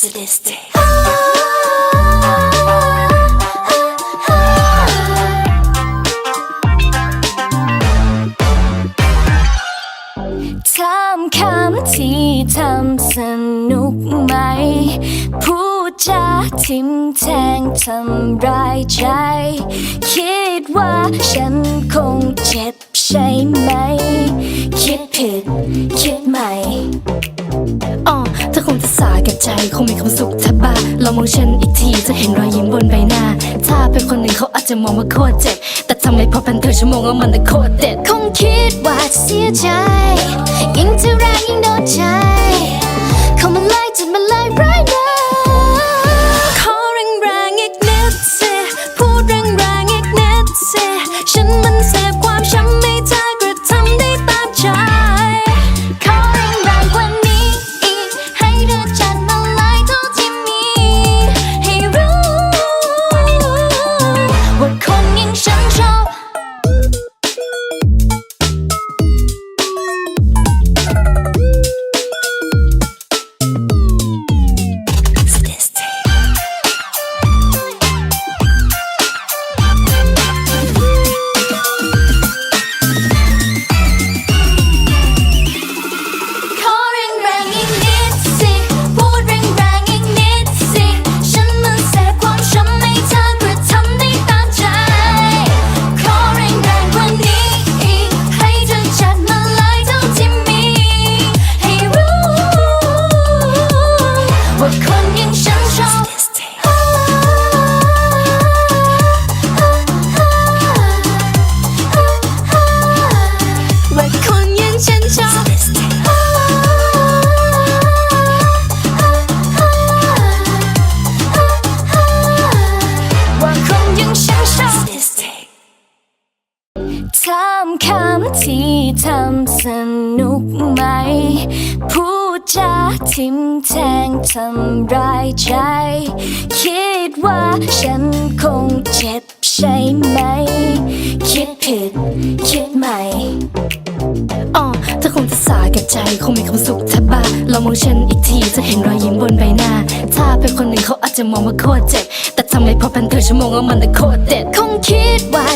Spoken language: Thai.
Sadistic. ถามคำที่ทำสนุกไหม พูดจาทิมแทงทำร้ายใจ คิดว่าฉันคงเจ็บใช่ไหม คิดผิด คิดใหม่ อ๋อเธอคงจะสาแก่ใจคงมีความสุขแทบบ้าลองมองฉันอีกทีจะเห็นรอยยิ้มบนใบหน้า ถ้าเป็นคนอื่นเขาอาจจะมองว่าโคตรเจ็บ แต่ทำไมพอเป็นเธอชั่วโมงแล้วมันต่โคตรเด็ด คงคิดว่าจะเสียใจ ยิ่งเท่าไรยิ่งโดนใจ เข้ามาเลยจัดมาเลย right now ขอแรงแรงๆอีกนิดสิพูดแรงแรงๆอีกนิดสิฉันมันเสพความช้ำ ถามคำที่ทำสนุกไหม พูดจาทิมแทงทำร้ายใจ คิดว่าฉันคงเจ็บใช่ไหม คิดผิด คิดใหม่อ๋อเธอคงจะสาแก่ใจ คงมีความสุขแทบบ้าลองมองฉันอีกทีจะเห็นรอยยิ้มบนใบหน้า ถ้าเป็นคนอื่นเขาอาจจะมองว่าโคตรเจ็บ แต่ทำไมพอเป็นเธอชั่วโมงแล้วมันโคตรเด็ด คงคิดว่า